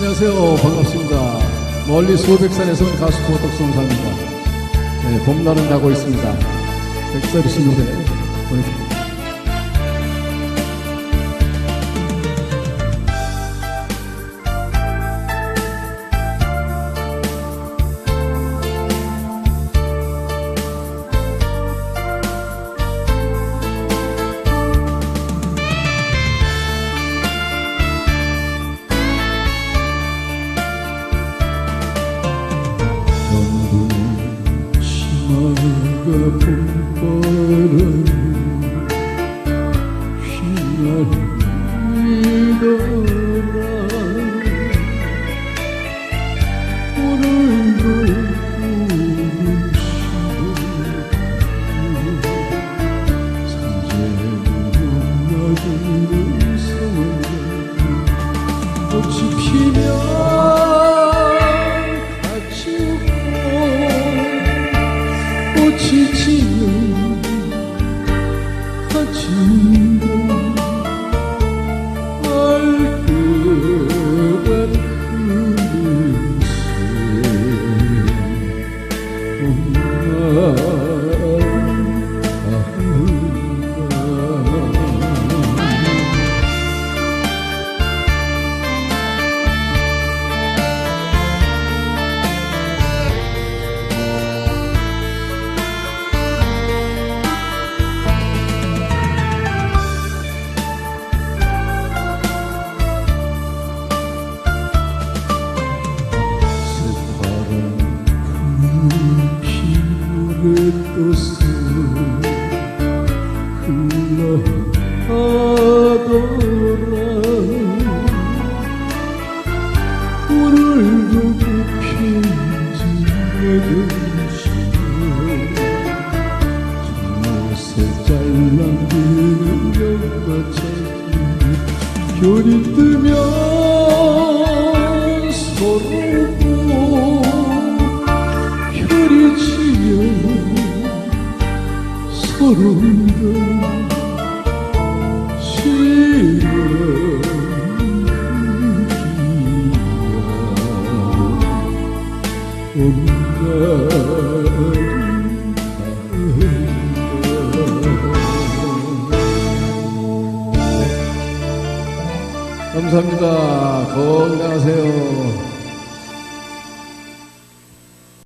안녕하세요. 반갑습니다. 멀리 수백산에서 온 가수 고덕성사입니다. 네, 봄날은 나고 있습니다. 백설이 씨 노래 보내드립니다. pulpărând 웃고 꽃이 떠서 흘러가더라 오늘도 그 편지 내려주시오 정못에 잘남기는 연마차기 별이 뜨면 서로고 별이 지면 서로가 감사합니다. 건강하세요.